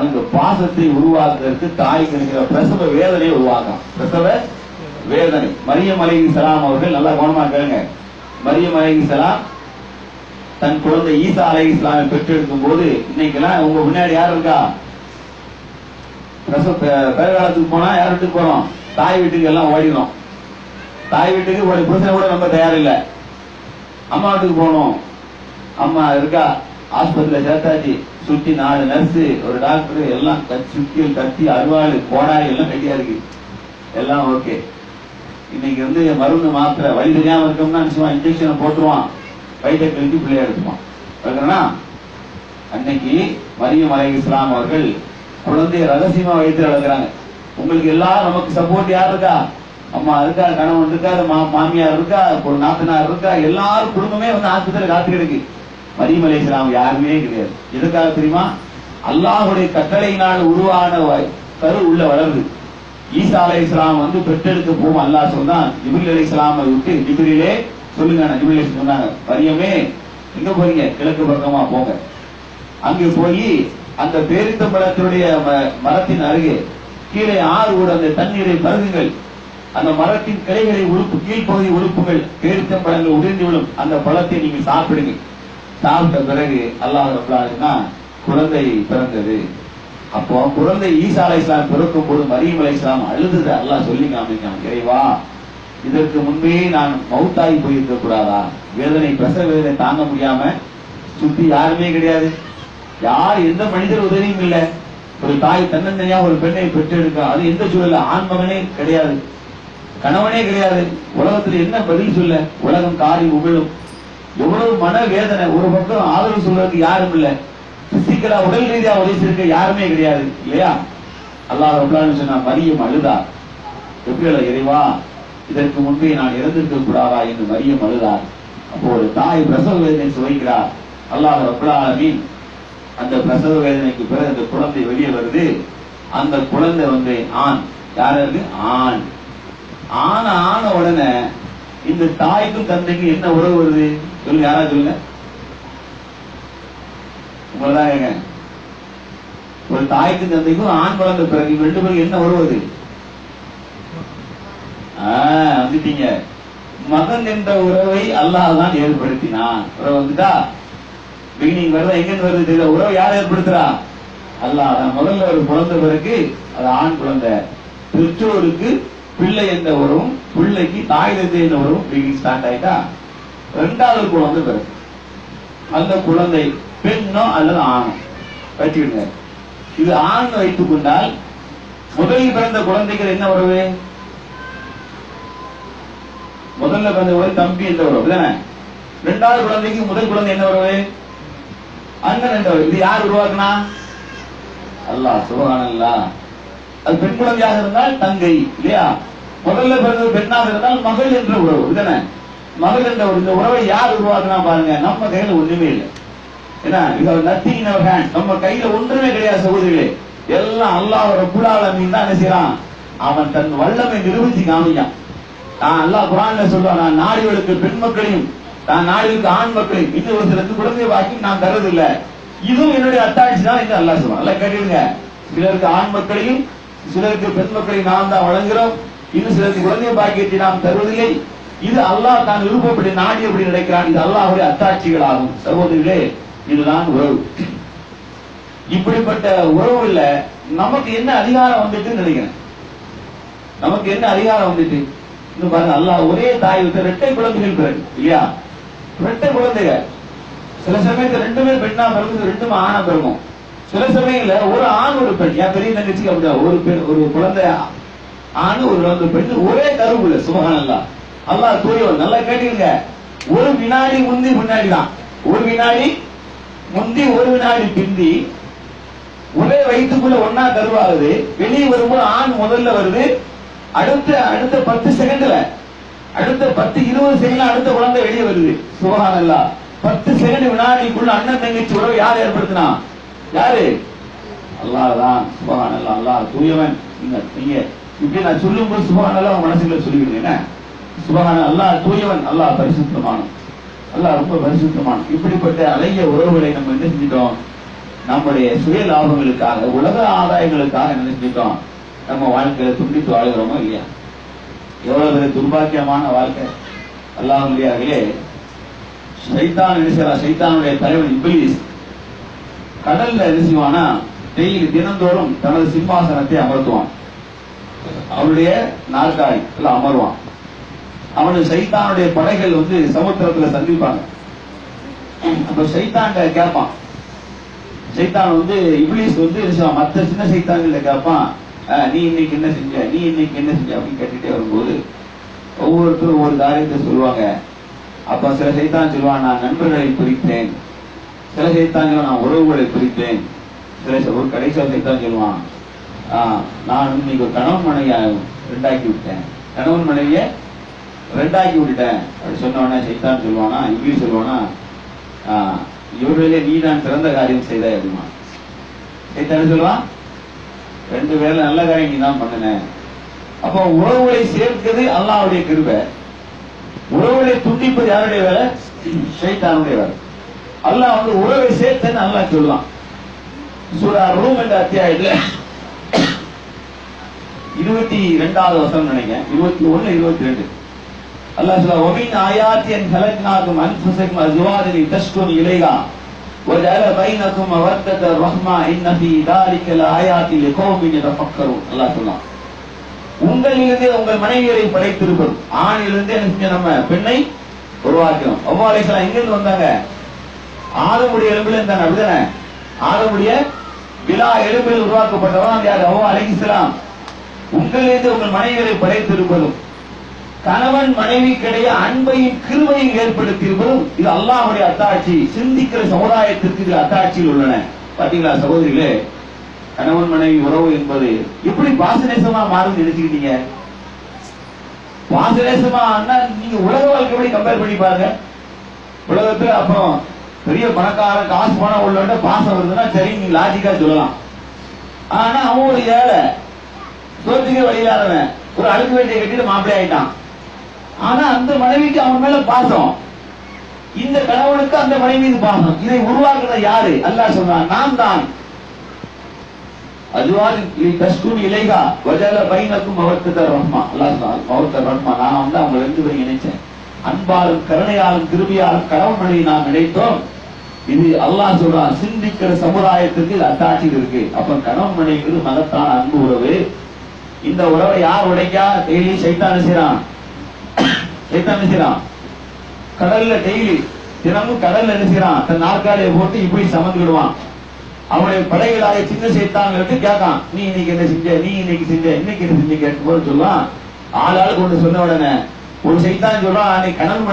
அந்த பாசத்தை உருவாக்குறதுக்கு தாய்க்கு இருக்கிற பிரசவ வேதனையை உருவாக்கும் பிரசவ வேதனை. மரியம் அலைஹி சலாம் அவர்கள் நல்லா கவனமா கேளுங்க. மரியம் அலைஹி சலாம் தன் குழந்தை ஈசா அலை இஸ்லாமை பெற்றெடுக்கும் போது இன்னைக்கெல்லாம் உங்க முன்னாடி யார் இருக்கா? பிரசவ பே- காலத்துக்கு போனா யார் வீட்டுக்கு போறோம்? தாய் வீட்டுக்கு எல்லாம் ஓடிடும் தாய் வீட்டுக்கு ஒரு புருஷனை கூட நம்ம தயாரில்லை. அம்மா வீட்டுக்கு போகணும். அம்மா இருக்கா? ஆஸ்பத்திரியில் சேர்த்தாச்சு. சுத்தி நாலு நர்ஸ் ஒரு டாக்டர் எல்லாம் கத்தி சுத்தியல் கத்தி அருவாள் கோடாய் எல்லாம் ரெடியா இருக்கு. எல்லாம் ஓகே இன்னைக்கு வந்து மருந்து மாத்திரை வழி தெரியாம இருக்கோம்னா நிச்சயமா இன்ஜெக்ஷனை போட்டுருவான். வயிற்றை கழித்து பிள்ளைய எடுத்துவான் பார்க்கறனா? அன்னைக்கு மரியம் அலை இஸ்லாம் அவர்கள் குழந்தைய ரகசியமா வைத்து வளர்க்குறாங்க. உங்களுக்கு எல்லாம் நமக்கு சப்போர்ட் யார் இருக்கா? அம்மா இருக்கா கணவன் இருக்கா மா மாமியார் இருக்கா ஒரு நாத்தனார் இருக்கா? எல்லாரும் குடும்பமே வந்து ஆஸ்பத்திரியில் காத்து கிடக்கு மரியம் அலை இஸ்லாம் யாருமே கிடையாது. எதுக்காக தெரியுமா? அல்லாஹுடைய கட்டளையினால் உருவான வ- கரு உள்ள வளருது. ஈசா அலை இஸ்லாம் வந்து பெற்றெடுக்க போகும். அல்லாஹ் சொன்னான் ஜிபிரில் அலை இஸ்லாமை விட்டு ஜிபிரிலே சொல்லுங்க ஜிபிரில் சொன்னாங்க. மரியமே எங்க போறீங்க? கிழக்கு பக்கமா போங்க. அங்கே போய் அந்த பேரித்த மரத்தினுடைய மரத்தின் அருகே கீழே ஆறு ஓட அந்த தண்ணீரை பருகுங்கள். அந்த மரத்தின் கிளைகளை உழுப்பு கீழ்ப்பகுதி உழுப்புகள் பேரித்தம்பழங்கள் உடைந்து விடும் அந்த பழத்தை நீங்கள் சாப்பிடுங்க சாப்பிட்ட பிறகு அல்லாஹ் ரபுல்லாலுன்னா குழந்தை பிறந்தது. அப்போ குழந்தை ஈசா அலை இஸ்லாம் பிறக்கும் போது மரியம் அலை இஸ்லாம் அழுதுது அல்லாஹ் சொல்லி காமிக்கான் இறைவா இதற்கு முன்பே நான் மவுத்தாகி போயிருக்க கூடாதா? வேதனை பிரசவ வேதனை தாங்க முடியாம சுத்தி யாருமே கிடையாது. யார் எந்த மனிதர் உதவியும் இல்லை. ஒரு தாய் தன்னந்தனியா ஒரு பெண்ணை பெற்றெடுக்க? அது எந்த சூழல்ல? ஆண் மகனே கிடையாது. கணவனே கிடையாது. உலகத்துல என்ன பதில் சொல்ல? உலகம் காரி உமிழும். எவ்வளவு மன வேதனை. ஒரு பக்கம் ஆதரவு சொல்றதுக்கு யாரும் இல்ல. பிசிக்கலா உடல் ரீதியா உதவி யாருமே கிடையாது. இல்லையா? அல்லாஹ் ரபுல்லான்னு சொன்னா மரியம் அழுதா? எப்படி இறைவா இதற்கு முன்பே நான் இறந்திருக்க கூடாதா? என்று மரியம் அழுதார் அப்போ ஒரு தாய் பிரசவ வேதனை சுவைக்கிறார் அல்லாஹ் ரபுல்லாலமீன் அந்த பிரசவ வேதனைக்கு பிறகு அந்த குழந்தை வெளியே வருது. அந்த குழந்தை வந்து ஆண். யார் அது? ஆண். ஆன ஆன உடனே இந்த தாய்க்கும் தந்தைக்கும் என்ன உறவு வருது? சொல்லுங்க யாரா சொல்லுங்க உங்களதான் ஒரு தாய்க்கு தந்தைக்கும் ஆண் குழந்தை பிறகு ரெண்டு பேருக்கு என்ன உறவு அது? வந்துட்டீங்க. மகன் என்ற உறவை அல்லாஹ் தான் ஏற்படுத்தினான். உறவு வந்துட்டா? பிகினிங் வருதா எங்கன்னு வருது தெரியல. உறவை யார் ஏற்படுத்துறா? அல்லாஹ் தான். முதல்ல ஒரு குழந்தை பிறகு அது ஆண் குழந்தை. பெற்றோருக்கு பிள்ளை என்ற உறவும் பிள்ளைக்கு தாய் தந்தை என்ற உறவும் பிகினிங் ஸ்டார்ட் ஆயிட்டா? ரெண்டாவது குழந்தை பிறகு. அந்த குழந்தை பெண்ணோ அல்லது ஆணோ? வச்சுக்கிடுங்க இது ஆண் வைத்துக் கொண்டால் முதலில் பிறந்த குழந்தைகள் என்ன உறவு? முதல்ல பிறந்த உறவு தம்பி என்ற உறவு தானே? ரெண்டாவது குழந்தைக்கு முதல் குழந்தை என்ன உறவு? அண்ணன் என்ற உறவு. இது யார் உருவாக்குனா? அல்லா சுபஹானல்லா அது பெண் குழந்தையாக இருந்தால் தங்கை இல்லையா? முதல்ல பிறந்த பெண்ணாக இருந்தால் மகள் என்ற உறவு இதுதானே மகள் என்ற ஒரு இந்த உறவை யார் உருவாக்குனா பாருங்க நம்ம கையில ஒண்ணுமே இல்லை. ஏன்னா இது நத்திங் இன் ஹேண்ட் நம்ம கையில ஒன்றுமே கிடையாது சகோதரிகளே. எல்லாம் அல்லாஹ் ரப்புல் ஆலமீன் தான் என்ன செய்யறான் அவன் தன் வல்லமை நிரூபித்து காமிக்கான் நான் அல்லாஹ் குரான்ல சொல்லுவான் நான் நாடுகளுக்கு பெண் மக்களையும் நான் நாடுகளுக்கு ஆண் மக்களையும் இன்னும் ஒரு சிலருக்கு குழந்தை பாக்கி நான் தரதில்லை இதுவும் என்னுடைய அட்டாட்சி தான் என்று அல்லாஹ் சொல்லுவான் அல்ல கேட்டுங்க சிலருக்கு ஆண் மக்களையும் சிலருக்கு பெண் மக்களையும் நாம் தான் வழங்குகிறோம். இன்னும் சிலருக்கு குழந்தை பாக்கியத்தை நாம் தருவதில்லை. இது அல்லாஹ் தான் விருப்பப்படி நாடி எப்படி நினைக்கிறான் இது அல்லாஹ்வுடைய அத்தாட்சிகளாகும். சகோதரிகளே இதுதான் உறவு. இப்படிப்பட்ட உறவுல நமக்கு என்ன அதிகாரம் வந்துட்டுன்னு நினைக்கிறேன். நமக்கு என்ன அதிகாரம் வந்துட்டு? இன்னும் பாருங்க அல்லாஹ் ஒரே தாய் விட்டு ரெட்டை குழந்தைகள் பிறகு இல்லையா? ரெட்டை குழந்தைகள். சில சமயத்துல ரெண்டுமே பெண்ணா பிறகு ரெண்டுமே ஆணா பிறகும் சில சமயங்கள்ல ஒரு ஆண் ஒரு பெண். என் பெரிய தங்கச்சிக்கு அப்படியா ஒரு பெண் ஒரு குழந்தை ஆண் ஒரு பெண் ஒரே கருவுல சுமகான் எல்லாம் அல்லாஹ் கூறியவர் நல்லா கேட்டுக்கங்க. ஒரு வினாடி முந்தி முன்னாடி தான் ஒரு வினாடி முந்தி ஒரு வினாடி பிந்தி. ஒரே வயிற்றுக்குள்ள ஒன்னா கருவாகுது. வெளியே வரும்போது ஆண் முதல்ல வருது. அடுத்த அடுத்த பத்து செகண்ட்ல அடுத்த பத்து இருபது செகண்ட்ல அடுத்த குழந்தை வெளியே வருது. சுபகானல்லா பத்து செகண்ட் வினாடிக்குள்ள அண்ணன் தங்கச்சி உறவு யார் ஏற்படுத்தினா? யாரு? அல்லாதான் சுபகான சுபகானல்லா அல்லாஹ் தூயவன் நீங்க நீங்க இப்படி நான் சொல்லும்போது சுபகானல்லா உங்க மனசுக்குள்ள சொல்லிவிடுங்க என்ன? சுபகான அல்லாஹ் தூயவன் அல்லாஹ் பரிசுத்தமானவன். அல்லாஹ் ரொம்ப பரிசுத்தமானோம் இப்படிப்பட்ட அழகிய உறவுகளை நம்ம என்ன செஞ்சிட்டோம்? நம்முடைய சுய லாபங்களுக்காக உலக ஆதாயங்களுக்காக என்ன செஞ்சிட்டோம்? நம்ம வாழ்க்கையில துண்டித்து வாழ்கிறோமோ இல்லையா? எவ்வளவு பெரிய துர்பாக்கியமான வாழ்க்கை. அல்லாஹ்வுடையார்களே சைத்தான் என்ன செய்யறான் சைத்தானுடைய தலைவன் இப்லீஸ். கடல்ல என்ன செய்வானா டெய்லி தினந்தோறும் தனது சிம்மாசனத்தை அமர்த்துவான். அவருடைய நாற்காலி எல்லாம் அமருவான். அவனு சைத்தானுடைய படைகள் வந்து சமுத்திரத்துல சந்திப்பாங்க. அப்ப சைத்தான்ட கேட்பான் சைத்தான் வந்து இப்ளீஸ் வந்து மற்ற மத்த சின்ன சைத்தான்கள கேட்பான் நீ இன்னைக்கு என்ன செஞ்ச? நீ இன்னைக்கு என்ன செஞ்ச? அப்படின்னு கேட்டுட்டே வரும்போது ஒவ்வொருத்தரும் ஒவ்வொரு காரியத்தை சொல்லுவாங்க. அப்ப சில சைத்தான் சொல்லுவான் நான் நண்பர்களை பிரித்தேன். சில சைத்தான் நான் உறவுகளை பிரித்தேன். சில ஒரு கடைசியா சைத்தான் சொல்லுவான் "ஆஹ், நான் இன்னைக்கு ஒரு கணவன் மனைவிய ரெண்டாக்கி விட்டேன். கணவன் மனைவியை ரெண்டாக்கி விட்டுட்டேன் அப்படி சொன்ன சைத்தான் சொல்லுவானா இங்கிலீஷ் சொல்லுவானா இவர்களே நீ தான் சிறந்த காரியம் செய்தாய் அப்படிமா சைத்தான் சொல்லுவான் ரெண்டு பேர்ல நல்ல காரியம் நீ தான் பண்ணின. அப்போ உறவுகளை சேர்க்கிறது அல்லாவுடைய கிருபை. உறவுகளை துண்டிப்பது யாருடைய வேலை? சைத்தானுடைய வேலை. அல்லாஹ் வந்து உறவை சேர்த்தேன்னு அல்லாஹ் சொல்லுவான். சூரா ரூம் என்ற அத்தியாயத்துல இருபத்தி ரெண்டாவது வருஷம் நினைக்கிறேன். இருபத்தி ஒன்று இருபத்தி ரெண்டு. அல்லாஹ் சொல்ல ஒமின் ஆயாத்தியன் ஹலக்னாக்கும் அன்ஃபுசக்கும் அஸ்வாஜலி தஸ்குன் இலைகா وجعل بينكم مودة الرحمة إن في ذلك لآيات لقوم يتفكرون அல்லாஹ் சொன்னான் உங்களிலிருந்தே உங்கள் மனைவியரை படைத்திருப்பது ஆணிலிருந்தே என்ன செஞ்ச நம்ம பெண்ணை உருவாக்கிறோம் அவ்வா அலைசலாம் எங்கிருந்து வந்தாங்க ஆதமுடைய எலும்பில் இருந்தாங்க அப்படிதானே ஆதமுடைய விழா எலும்பில் உருவாக்கப்பட்டவன் யார் அவ்வா அலைசலாம் உங்களிலிருந்து உங்கள் மனைவியரை படைத்திருப்பதும் கணவன் மனைவிக்கிடையே அன்பையும் கிருமையும் ஏற்படுத்தியிருப்பதும் இது அல்லாஹுடைய அத்தாட்சி சிந்திக்கிற சமுதாயத்திற்கு இது அத்தாட்சியில் உள்ளன. பாத்தீங்களா சகோதரிகளே? கணவன் மனைவி உறவு என்பது எப்படி பாசநேசமா மாறும் நினைச்சுக்கிட்டீங்க? பாசநேசமா நீங்க உலக வாழ்க்கை கம்பேர் பண்ணி பாருங்க. உலகத்துல அப்புறம் பெரிய பணக்கார காசு பணம் உள்ள பாசம் வருதுன்னா சரி நீங்க லாஜிக்கா சொல்லலாம். ஆனா அவன் ஒரு ஏழை சோத்துக்கே வழியில்லாதவன். ஒரு அழுக்கு வேண்டிய கட்டிட்டு மாப்பிள்ளை ஆயிட்டான் ஆனா அந்த மனைவிக்கு அவன் மேல பாசம். இந்த கணவனுக்கு அந்த மனைவி மீது பாசம். இதை உருவாக்குறது யாரு? அல்லாஹ் சொல்றான் நான் தான். அதுவாது தஸ்குன் இலைகா வஜல பைனக்கும் மவத்தத ரஹ்மா. அல்லாஹ் சொல்றான் மவத்த ரஹ்மா நான் வந்து அவங்க ரெண்டு பேரும் இணைச்சேன். அன்பாலும் கருணையாலும் கிருபியாலும் கணவன் மனைவி நாம் நினைத்தோம் இது அல்லாஹ் சொல்றான் சிந்திக்கிற சமுதாயத்துக்கு இது அத்தாட்சி இருக்கு. அப்ப கணவன் மனைவிங்கிறது மகத்தான அன்பு உறவு. இந்த உறவை யார் உடைக்கா? டெய்லி சைத்தான் செய்யறான் சைத்தான் செய்யறான் கடல்ல டெய்லி தினமும் கடல்ல நினைச்சான் தன் நாற்காலியை போட்டு இப்படி சமந்துடுவான் அவனுடைய படைகளாக சின்ன சைத்தான்களுக்கு கேட்கான் நீ இன்னைக்கு என்ன செஞ்ச? நீ இன்னைக்கு செஞ்ச? இன்னைக்கு என்ன செஞ்ச? கேட்கும் போது சொல்லுவான். ஆளாளுக்கு ஒன்று சொன்ன உடனே ஒரு செய்தான் சொல்றான் அன்னைக்கு கணவன்